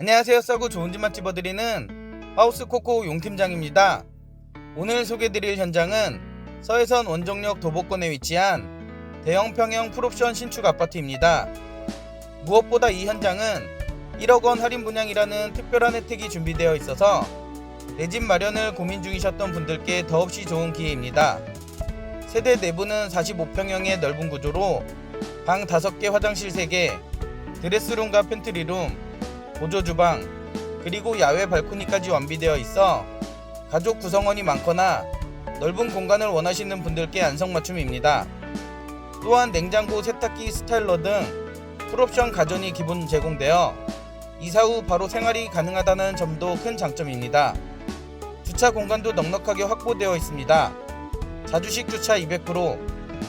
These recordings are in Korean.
안녕하세요. 싸고 좋은 집만 집어드리는 하우스 코코 용팀장입니다. 오늘 소개드릴 현장은 서해선 원정역 도보권에 위치한 대형 평형 풀옵션 신축 아파트입니다. 무엇보다 이 현장은 1억 원 할인 분양이라는 특별한 혜택이 준비되어 있어서 내 집 마련을 고민 중이셨던 분들께 더없이 좋은 기회입니다. 세대 내부는 45평형의 넓은 구조로 방 5개 화장실 3개, 드레스룸과 팬트리룸, 보조 주방, 그리고 야외 발코니까지 완비되어 있어 가족 구성원이 많거나 넓은 공간을 원하시는 분들께 안성맞춤입니다. 또한 냉장고, 세탁기, 스타일러 등 풀옵션 가전이 기본 제공되어 이사 후 바로 생활이 가능하다는 점도 큰 장점입니다. 주차 공간도 넉넉하게 확보되어 있습니다. 자주식 주차 200%,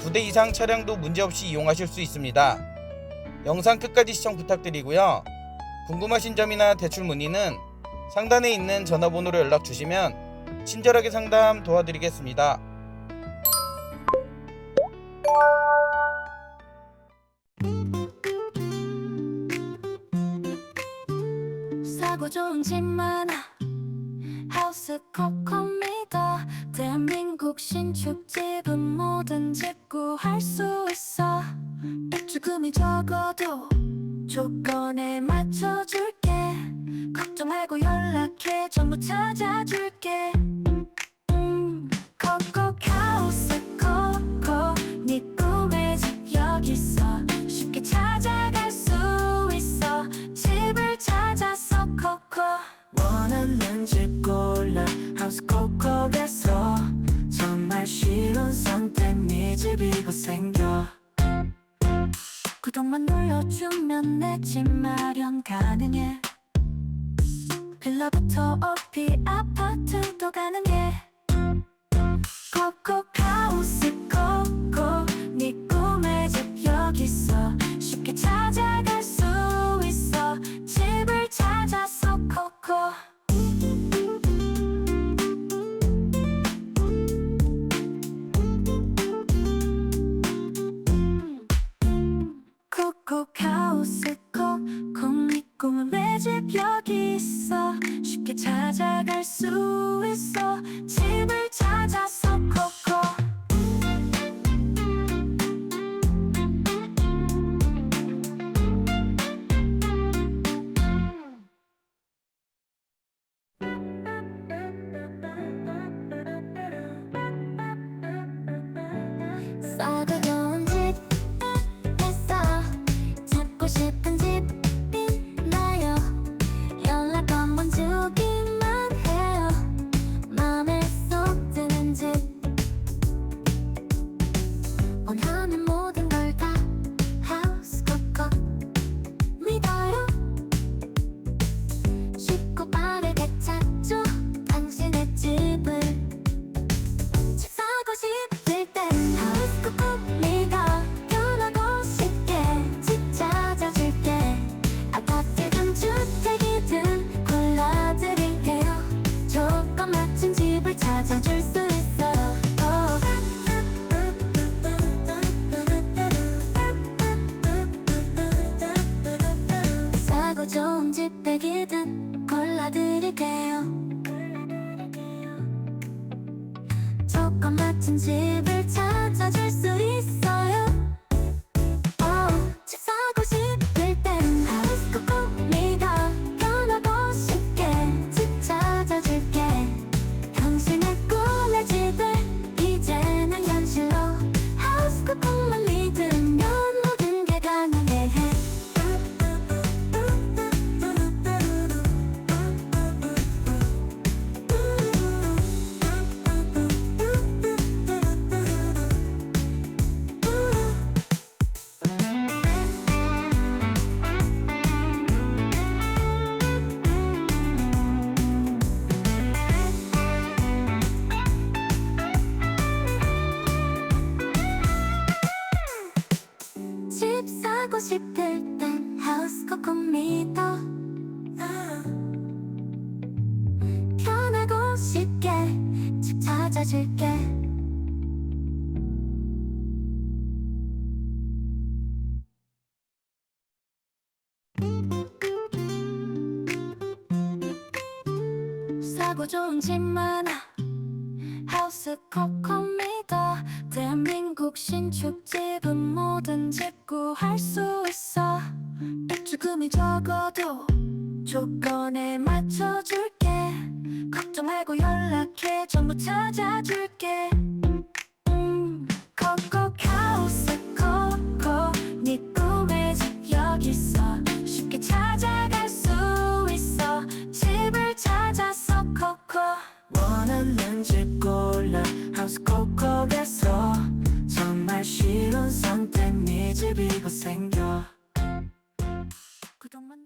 2대 이상 차량도 문제없이 이용하실 수 있습니다. 영상 끝까지 시청 부탁드리고요. 궁금하신 점이나 대출 문의는 상단에 있는 전화번호로 연락 주시면 친절하게 상담 도와드리겠습니다. 싸고 좋은 집 많아. 하우스 코코미다 대한민국 신축집은 모든 집 구할 수 있어. 입주금이 적어도 조건에 맞춰줄게. 걱정 말고 연락해. 전부 찾아줄게. 음, 코코 하우스 코코 네 꿈의 집 여기 있어. 쉽게 찾아갈 수 있어. 집을 찾아서 코코 원하는 집 골라 하우스 코코에서. 정말 쉬운 선택 네 집이 곧 생겨 구독만 눌러주면 내 집 마련 가능해. 빌라부터 오피 아파트도 가능해. 코코 하우스 코 여기 있어. 쉽게 찾아갈 수 있어. 집을 찾아서 코코. 좋 골라드릴게요. 조건 맞춘 집을 찾아줄 수 있어요 집 사고 싶을 땐 하우스 코코 믿어. 아. 편하고 쉽게 집 찾아줄게. 크고 좋은 집 많아. 하우스 코코미다 대한민국 한국 신축집은 모든 제고할수 있어. 입주금이 적어도 조건에 맞춰줄게. 걱정 말고 연락해. 전부 찾아줄게. 음, 음. 콕콕 하우스 콕콕 네 꿈의 집 여기 있어. 쉽게 찾아갈 수 있어. 집을 찾아서 콕콕 원하는 집 골라 하우스 콕콕에서 집이 곧 생겨. 구독만